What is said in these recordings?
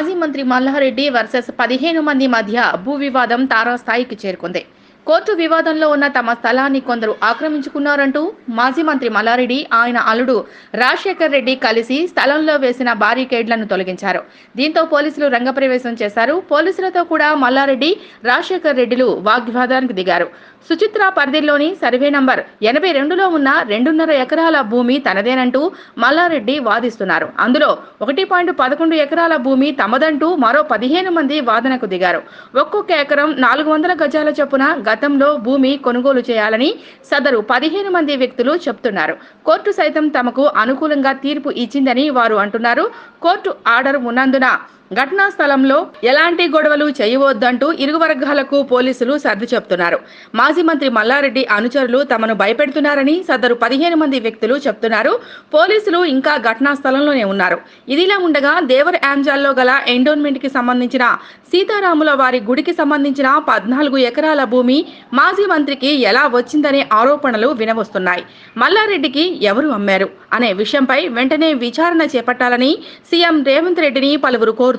మాజీ మంత్రి మల్లారెడ్డి వర్సెస్ పదిహేను మంది మధ్య భూ వివాదం తారాస్థాయికి చేరుకుంది. కోర్టు వివాదంలో ఉన్న తమ స్థలాన్ని కొందరు ఆక్రమించుకున్నారంటూ మాజీ మంత్రి మల్లారెడ్డి ఆయన అల్లుడు రాజశేఖర్ రెడ్డి కలిసి స్థలంలో వేసిన బారికేడ్లను తొలగించారు. దీంతో పోలీసులు రంగప్రవేశం చేశారు. పోలీసులతో కూడా మల్లారెడ్డి రాజశేఖర్ రెడ్డిలు వాగ్వివాదానికి దిగారు. సుచిత్ర పరిధిలోని సర్వే నంబర్ ఎనభై రెండులో ఉన్న రెండున్నర ఎకరాల భూమి తనదేనంటూ మల్లారెడ్డి వాదిస్తున్నారు. అందులో ఒకటి పాయింట్ పదకొండు ఎకరాల భూమి తమదంటూ మరో పదిహేను మంది వాదనకు దిగారు. ఒక్కొక్క ఎకరం నాలుగు వందల గజాల చొప్పున గతంలో భూమి కొనుగోలు చేయాలని సదరు పదిహేను మంది వ్యక్తులు చెప్తున్నారు. కోర్టు సైతం తమకు అనుకూలంగా తీర్పు ఇచ్చిందని వారు అంటున్నారు. కోర్టు ఆర్డర్ ఉన్నందున ఘటనా స్థలంలో ఎలాంటి గొడవలు చేయవద్దంటూ ఇరు వర్గాలకు పోలీసులు సర్ది చెప్తున్నారు. మాజీ మంత్రి మల్లారెడ్డి అనుచరులు తమను భయపెడుతున్నారని సదరు పదిహేను మంది వ్యక్తులు చెప్తున్నారు. పోలీసులు ఇంకా ఘటనా స్థలంలోనే ఉన్నారు. ఇదిలా ఉండగా దేవర్ యాంజాల్లో గల ఎండోన్మెంట్కి సంబంధించిన సీతారాముల వారి గుడికి సంబంధించిన పద్నాలుగు ఎకరాల భూమి మాజీ మంత్రికి ఎలా వచ్చిందనే ఆరోపణలు వినవస్తున్నాయి. మల్లారెడ్డికి ఎవరు అమ్మారు? అనే విషయంపై వెంటనే విచారణ చేపట్టాలని సీఎం రేవంత్ రెడ్డిని పలువురు కోరుతున్నారు.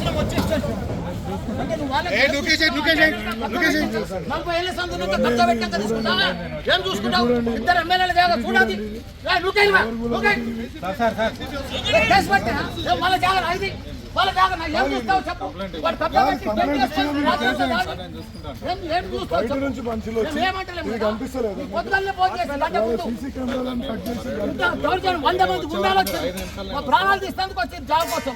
నలభై ఏళ్ళ సందులో ఖర్చు పెట్టాక తీసుకుంటావా? ఏం చూసుకుంటావు? ఇద్దరు ఎమ్మెల్యేలు వేగ చూడాలి. ఏ, నువ్వుకెళ్ళి వా, నువ్వుకెళ్ళి. ఏ, కేసు పెట్టా? ఏ, వాళ్ళ జాగా ఇది వాళ్ళ జాగా నా ఏం చూస్తావు చెప్పు. వాడు కబ్జా పెట్టి కేసు చేస్తాడు, నా చేస్తాడు, రాదు. ఏం ఏం చూస్తావు చెప్పు. నుంచి మనుషులు వచ్చి మేము ఏమంటలేము మీకు అనిపిస్తలేదు పొద్దున్నే ఫోన్ చేసి లంచ ముందు సీసీ కెమెరాలను కట్ చేసి ఇంత దౌర్జన్యం వంద మంది గుండాలు వచ్చి మా ప్రాణాలు తీసేందుకు వచ్చి జాబ్ కోసం.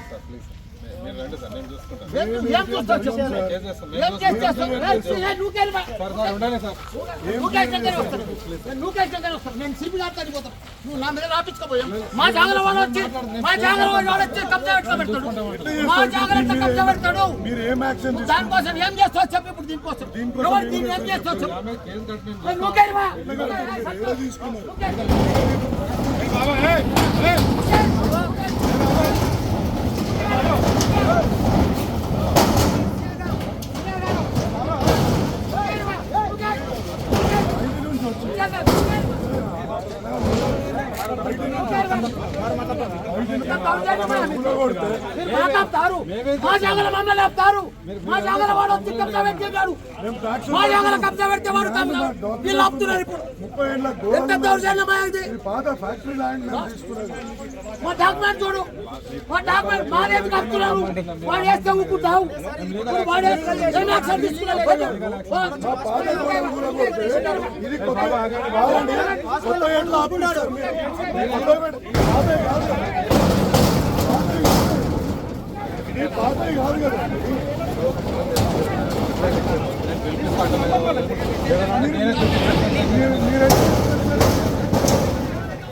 నువ్వు నా మీద రాపించుకోపోయాం మా జాగ్రత్త వాడు వచ్చి మా జాగ్రత్త వాడు వచ్చి కబ్జా పెట్టుకో పెడతాడు మా జాగ్రత్త కబ్జా పెడతాడు. మీరు ఏం యాక్షన్ తీసుకున్నారు? దానికోసం ఏం చేస్తావు చెప్పు ఇప్పుడు దీనికోసం. ఎవరు దీన్ని ఏం చేస్తావు చెప్పు. ఏ, నువ్వు ¡Vamos! ¡Vamos! మాట్లాడతారు. మా జాగల మమ్మల్ని ఆపుతారు. మా జాగల వాడు వచ్చి కబ్జా పెట్టేవాడు మా జాగల కబ్జా పెడితే వాడు వీళ్ళు ఆపుతున్నారు ఇప్పుడు. ఎంత దౌర్జన్యమా ఇది? మా డాక్యుమెంట్ చూడు. మా డాక్యుమెంట్ మా రేపు కడుతున్నారు. వాడు వేస్తే ఊపుకుంటావు. వాడు వేస్తే ఏం యాక్షన్ తీసుకున్నావు ఇది కొత్త కొత్త ఏళ్ళు పాతవి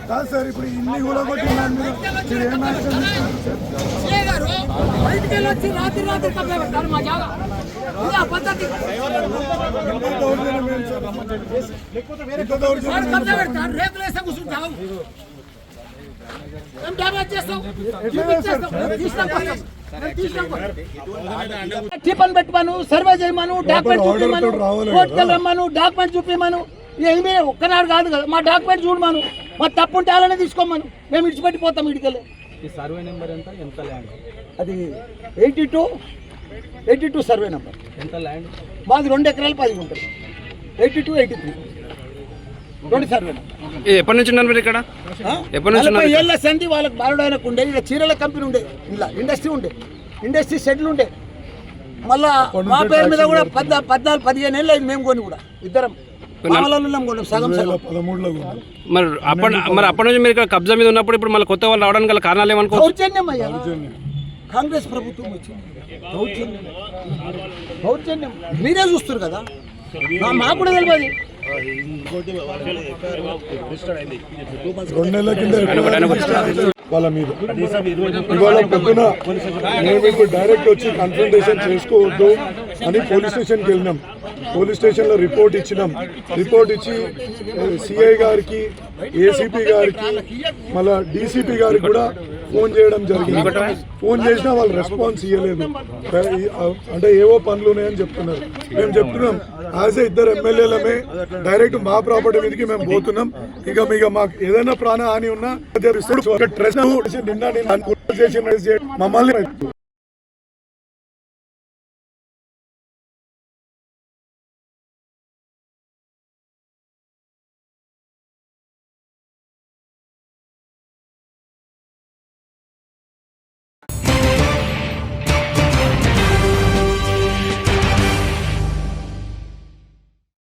కాదు సార్ ఇప్పుడు ఇన్ని కూడా కొట్టి మీరు ఏం యాక్షన్ బయటికి రాత్రి రాత్రి పెడతారు మా జాగా పద్ధతి రేకులు వేస్తే కూర్చుంటావు. టిఫన్ పెట్టమను సర్వే చేయమను డాక్యుమెంట్ చూపిమను. కోర్టుకి రమ్మను డాక్యుమెంట్ చూపిమను. ఏమి ఒక్కనాడు కాదు కదా మా డాక్యుమెంట్ చూడమను. మా తప్పు ఉంటే అలానే తీసుకోమను. మేము ఇడిచిపెట్టిపోతాం ఇడికెళ్ళి. ఈ సర్వే నెంబర్ ఎంత? ఎంత ల్యాండ్? అది eighty two eighty two survey number. ఎంత ల్యాండ్? మాది రెండు ఎకరాలు పది ఉంటుంది ఎయిటీ టూ ఎయిటీ త్రీ. ఎప్పటి నుంచి ఉన్నారు మీరు ఇక్కడ? ఎప్పటి నుంచి ఏళ్ళ సంధి వాళ్ళకి బాలుడాయనకు ఉండే ఇక్కడ చీరల కంపెనీ ఉండే ఇలా ఇండస్ట్రీ ఉండే ఇండస్ట్రీ షెడ్లు ఉండే. మళ్ళా మా పేరు మీద కూడా పద్నా పద్నాలుగు పదిహేను ఏళ్ళు అయింది మేము కొని కూడా. ఇద్దరం. మరి అప్పటి మరి అప్పటి నుంచి మీరు ఇక్కడ కబ్జా మీద ఉన్నప్పుడు ఇప్పుడు మళ్ళీ కొత్త వాళ్ళు రావడానికి గల కారణాలు ఏమనుకో కాంగ్రెస్ ప్రభుత్వం వచ్చింది. దౌర్జన్యం. దౌర్జన్యం. మీరే చూస్తారు కదా. మాకు కూడా తెలియదు రెండు నెలల కింద వాళ్ళ మీద. ఇవాళ పొద్దున మేము ఇప్పుడు డైరెక్ట్ వచ్చి కన్ఫrontation చేసుకోవద్దు అని పోలీస్ స్టేషన్కి వెళ్ళినాం. పోలీస్ స్టేషన్లో రిపోర్ట్ ఇచ్చినాం. రిపోర్ట్ ఇచ్చి సిఐ గారికి ఏసీపీ గారికి మళ్ళా డీసీపీ గారికి కూడా ఫోన్ చేయడం జరిగింది. ఫోన్ చేసినా వాళ్ళు రెస్పాన్స్ ఇవ్వలేదు అంటే ఏవో పనులు ఉన్నాయని చెప్తున్నారు. మేము చెప్తున్నాం యాజ్ ఏ ఇద్దరు ఎమ్మెల్యేలమే డైరెక్ట్ మా ప్రాపర్టీ మీదకి మేము పోతున్నాం. ఇక మీకు మాకు ఏదైనా ప్రాణ హాని ఉన్నా నిన్న మమ్మల్ని